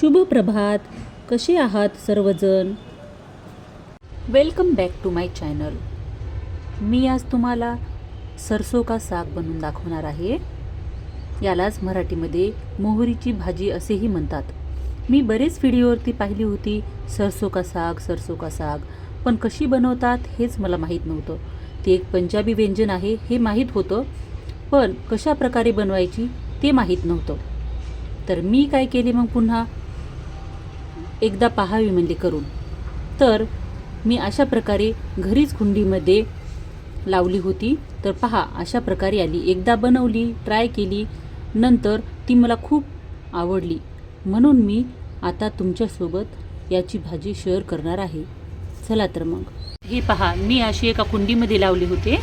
शुभ प्रभात. कसे आहात सर्वजण? Welcome back to my channel मी आज तुम्हाला सरसो का साग बनवून दाखवणार आहे. यालाच मराठीमध्ये मोहरीची भाजी असेही म्हणतात. मी बरेच व्हिडिओवरती पाहिली होती सरसो का साग सरसो का साग. पण कशी बनवतात हेच मला माहीत नव्हतं. ते एक पंजाबी व्यंजन आहे हे माहीत होतं. पण कशा प्रकारे बनवायची ते माहीत नव्हतं. तर मी काय केले मग पुन्हा? एकदा पाहावी म्हणले करून. तर मी अशा प्रकारे घरीच कुंडीमध्ये लावली होती. तर पहा अशा प्रकारे आली. एकदा बनवली ट्राय केली. नंतर ती मला खूप आवडली. म्हणून मी आता तुमच्यासोबत याची भाजी शेअर करणार आहे. चला तर मग. हे पहा मी अशी एका कुंडीमध्ये लावली होते.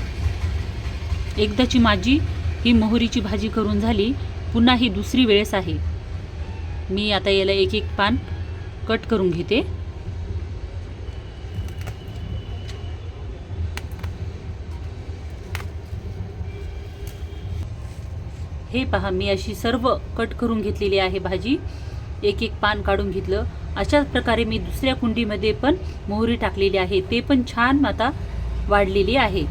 एकदाची माझी ही मोहरीची भाजी करून झाली. पुन्हा ही दुसरी वेळेस आहे. मी आता याला एक एक पान कट करून घेते. हे पहा मी अशी सर्व कट करून घेतलेली आहे भाजी. एक एक पान काढून घेतलं. अशाच प्रकारे मी दुसऱ्या कुंडीमध्ये पण मोहरी टाकलेली आहे. ते पण छान आता वाढलेली आहे.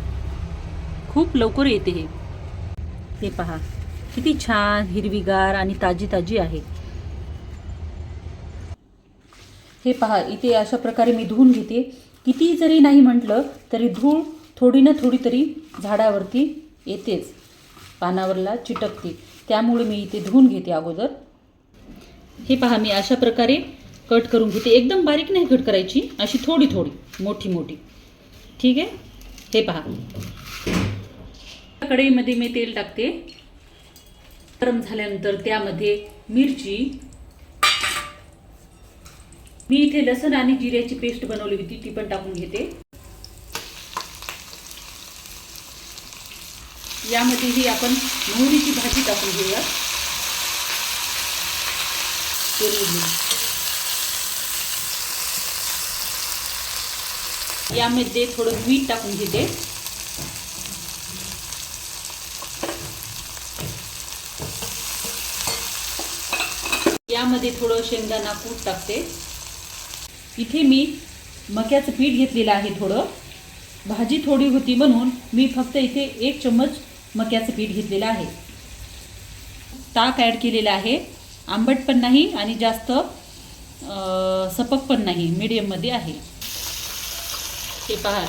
खूप लवकर येते हे. ते पहा किती छान हिरवीगार आणि ताजी ताजी आहे. हे पहा इथे अशा प्रकारे मी धुवून घेते. किती जरी नाही म्हटलं तरी धूळ थोडी ना थोडी तरी झाडावरती येतेच. पानावरला चिटकते. त्यामुळे मी इथे धुवून घेते अगोदर. हे पहा मी अशा प्रकारे कट करून घेते. एकदम बारीक नाही कट करायची अशी थोडी थोडी मोठी मोठी. ठीक आहे? हे पहा. कढईमध्ये मी तेल टाकते. गरम झाल्यानंतर त्यामध्ये मिरची मी इथे लसण आणि जिऱ्याची पेस्ट बनवली होती ती पण टाकून घेते. यामध्येही आपण मोहरीची भाजी टाकून घेऊया. यामध्ये थोडं मीठ टाकून घेते. यामध्ये थोडं शेंगदाणा कूट टाकते. इथे मी मक्याचं पीठ घेतलेलं आहे थोडं. भाजी थोडी होती म्हणून मी फक्त इथे एक चम्मच मक्याचं पीठ घेतलेलं आहे. ताक ॲड केलेलं आहे. आंबट पण नाही आणि जास्त सपक पण नाही. मीडियममध्ये आहे. हे पहा.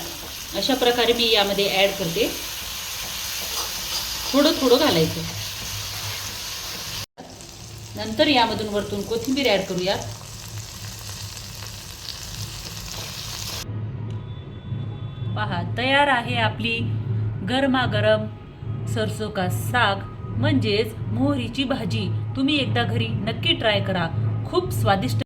अशा प्रकारे मी यामध्ये ॲड करते. थोडं थोडं घालायचं. नंतर यामधून वरतून कोथिंबीर ॲड करूया पहा तयार आहे आपली गरमागरम सरसो का साग म्हणजेच मोहरीची भाजी. तुम्ही एकदा घरी नक्की ट्राय करा. खूप स्वादिष्ट